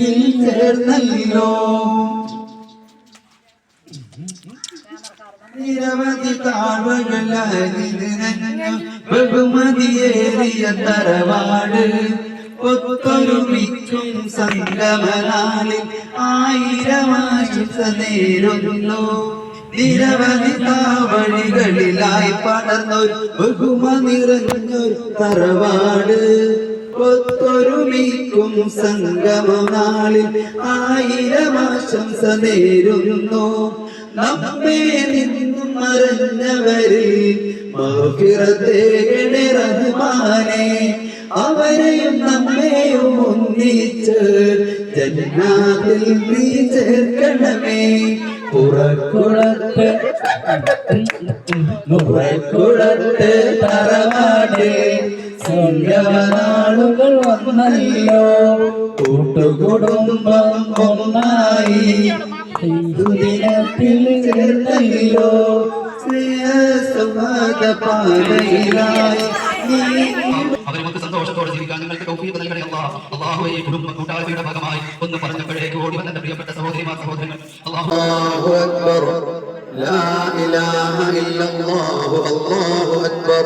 ചേർന്നല്ലോ. നിരവധി താഴ്വകളരിഞ്ഞു ബഹുമതിയേറിയ തറവാട്. ഒത്തൊരുമിക്കും സംഗമനാളിൽ ആയിരമാശംസ നേരുന്നു നിരവധി താവഴികളിലായി പടർന്നൊരു ബഹുമ നിറഞ്ഞൊരു തറവാട്. ഒത്തൊരുമിക്കും സംഗമനാളിൽ ആയിരമാശംസ നേരുന്നു നമ്മെ നിന്നും മറഞ്ഞവരിൽ റഹ്മാനെ അവരെയും നമ്മെയും ഒന്നിച്ച് ജന്മാതിൽ നീ ചേർക്കണമേ പുറക്കുളത്ത് പുറക്കുളത്ത് തറവാട് സംഗമനാളുകൾ വന്നല്ലോ കൂട്ടുകുടുംബം ഒന്നായി ഹിന്ദുദിനത്തിൽ ചേർന്നല്ലോ സ്നേഹസൗഹാർദ്ദ പാതയിലായി നീ അവരുമൊക്കെ സന്തോഷത്തോടെ ജീവിക്കാൻ നിങ്ങൾക്ക് തൗഫീഖ് നൽകണേ അല്ലാഹ് അല്ലാഹുവേ ഈ കുടുംബ കൂട്ടായ്മയുടെ ഭാഗമായി ഒന്ന് പറഞ്ഞപ്പോഴേക്ക് ഓടി വന്ന എന്റെ പ്രിയപ്പെട്ട സഹോദരിമാർ സഹോദരങ്ങൾ അല്ലാഹു الله أكبر لا إله إلا الله الله أكبر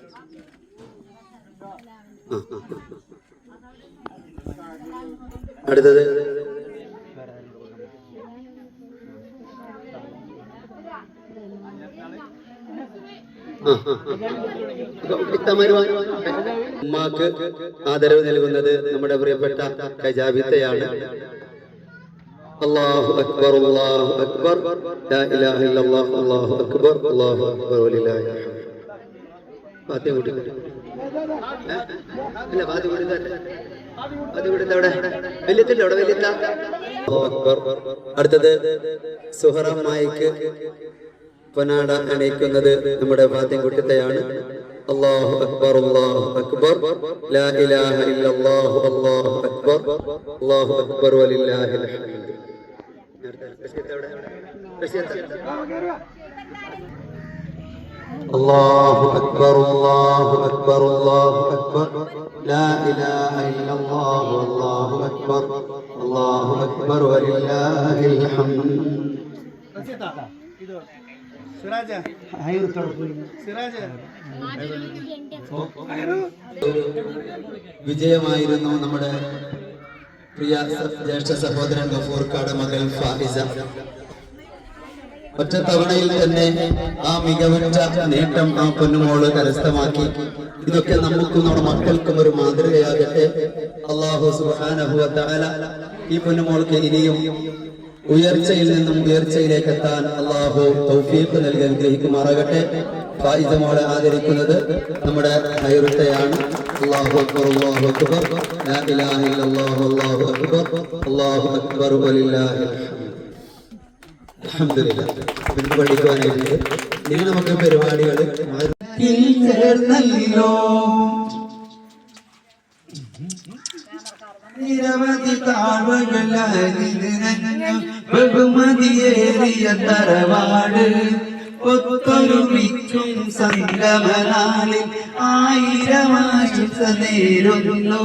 അടുത്തത്. ഉമ്മാക്ക് ആദരവ് നൽകുന്നത് നമ്മുടെ പ്രിയപ്പെട്ട കജാബിത്തയാണ്. അള്ളാഹു അക്ബർ അള്ളാഹു അക്ബർ. അല്ലാഹു അക്ബർ അല്ലാഹു അക്ബർ അൽഹംദ് കൂട്ടി? അല്ല ഫാത്തിഹ കൂട്ടി തരട്ടെ. ഫാത്തിഹ അവിടെ വലിയത്തിന്റെ അവിടെ അല്ലാഹു അടുത്തത് സുഹറ മായിക്ക് പൊനാട അണയിക്കുന്നത് നമ്മുടെ ഫാത്തിഹ കുട്ടിത്തെയാണ് അല്ലാഹു അക്ബർ അള്ളാഹു അക്ബർ. ലാ ഇലാഹ ഇല്ലല്ലാഹു അല്ലാഹു അക്ബർ. അല്ലാഹു അക്ബർ വലില്ലാഹിൽ ഹംദ് الله أكبر الله أكبر الله أكبر لا إله إلا الله والله أكبر الله أكبر ولله الحمد സിറാജ സിറാജ വിജയമായിരുന്നു നമ്മുടെ പ്രിയ സ- ജ്യേഷ്ഠ സഹോദരൻ ഗഫൂർക്കാട് മകൾ ഫാഹിസ ഒറ്റ തവണയിൽ തന്നെ ആ മികവുറ്റ നേട്ടം ആ പൊന്നുമോൾ കരസ്ഥമാക്കി. ഇതൊക്കെ നമുക്കും നമ്മുടെ മക്കൾക്കും ഒരു മാതൃകയാകട്ടെ. അള്ളാഹു സുബ്ഹാനഹു വ ഈ പൊന്നുമോൾക്ക് ഇനിയും ഉയർച്ചയിൽ നിന്നും ഉയർച്ചയിലേക്ക് എത്താൻ അള്ളാഹു തൗഫീഖ് നൽകി അനുഗ്രഹിക്കുമാറാകട്ടെ. ഫായിദ മോളെ ആദരിക്കുന്നത് നമ്മുടെ ഹൈറുത്തയാണ് അള്ളാഹു അക്ബർ അള്ളാഹു അക്ബർ. ലാ ഇലാഹ ഇല്ലല്ലാഹു അല്ലാഹു അക്ബർ. അല്ലാഹു അക്ബർ പിന്നെ പഠിക്കുവാനായിട്ട് ഇനി നമുക്ക് പരിപാടികൾ ചേർന്നല്ലോ നിരവധി താഴ്വകളരിഞ്ഞു ബഹുമതിയേറിയ തറവാട്. ഒത്തൊരുമിക്കും സംഗമനാളിൽ ആയിരമാശംസ നേരുന്നു.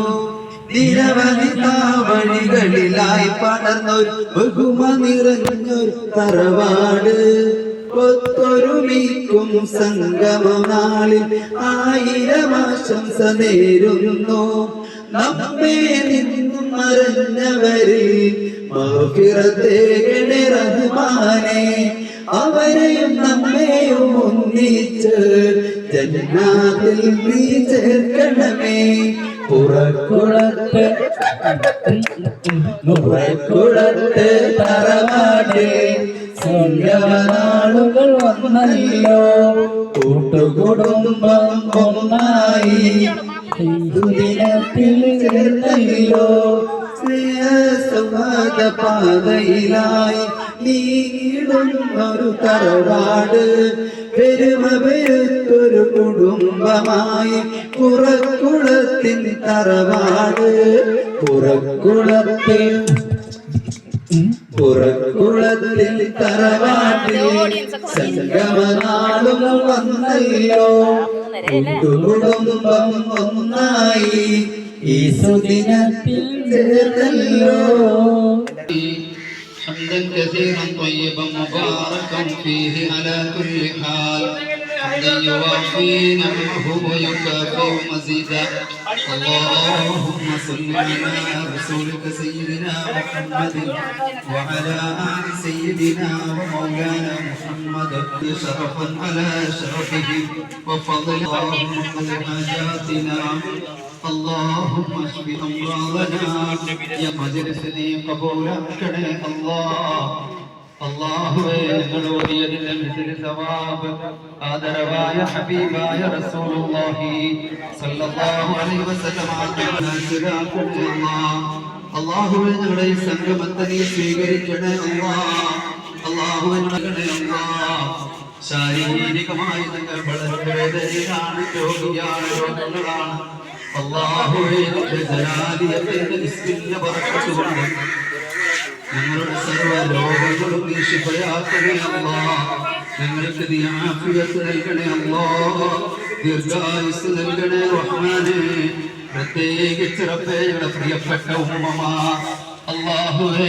നിരവധി താവഴികളിലായി പടർന്നൊരു ബഹുമ നിറഞ്ഞൊരു തറവാട്. ഒത്തൊരുമിക്കും സംഗമനാളിൽ ആയിരമാശംസ നേരുന്നു. നമ്മെ നിന്നും മറഞ്ഞവരിൽ റഹ്മാനെ. അവരെയും നമ്മെയും ഒന്നിച്ച് ജന്മാതിൽ നീ ചേർക്കണമേ. പുറക്കുളത്ത് പുറക്കുളത്ത് തറവാട് സംഗമനാളുകൾ വന്നല്ലോ. കൂട്ടുകുടുംബം ഒന്നായി ഹിന്ദുദിനത്തിൽ ചേർന്നല്ലോ. പാതയിലായി നീളും മറുതറവാട് പെരുമ പെരുത്തൊരു കുടുംബമായി പുറക്കുളത്തിൻ തറവാട്. പുറക്കുളത്തിൽ പുറക്കുളത്തിൽ തറവാട്ടിൽ സംഗമനാളും വന്നല്ലോ. കുടുംബം ഒന്നായി. ഈ സുദിനത്തിൽ ചേർന്നല്ലോ. كثيرا طيبا مباركا فيه على كل حال. حمدا يوافي نعمه ويكافئ مزيدا اللهم صل على رسولك سيدنا محمد وعلى ال سيدنا ومولانا محمد شرفا على شرفه وفضل اللهم قد حاجاتنا اللهم اشف امراضنا يا مجلسني قبولكني الله അള്ളാഹുവേ ഞങ്ങൾ ഓതിയതിന്റെ മിസിൽ സവാബ് ഹബീബായ റസൂലുള്ളാഹി സ്വല്ലല്ലാഹു അലൈഹി വസല്ലം അള്ളാഹുവേ ഞങ്ങളുടെ ഈ സംഗമത്തെ നീ സ്വീകരിക്കണേ അല്ലാഹ് അള്ളാഹുവേ ഞങ്ങളെ അല്ലാഹ് ശാരീരികമായി ഞങ്ങൾ വളരെ വേദനയിലാണ് രോഗിയാണ് രോഗങ്ങളാണ്. അള്ളാഹുവേ നിന്റെ ജലാലിയത്തിന്റെ ഇസ്മിന്റെ ബർക്കത്തുകൊണ്ട് ഞങ്ങളുടെ സർവ രോഗങ്ങളും നീ ശിഫയാക്കണേ അല്ലാ ഞങ്ങൾക്ക് നീ ആഫിയത്ത് നൽകണേ അല്ലാ ദീർഘായുസ് നൽകണേ റഹ്മാനെ. പ്രത്യേകിച്ച് റബ്ബേ പ്രിയപ്പെട്ട ഉമ്മമാ. അല്ലാഹുവേ.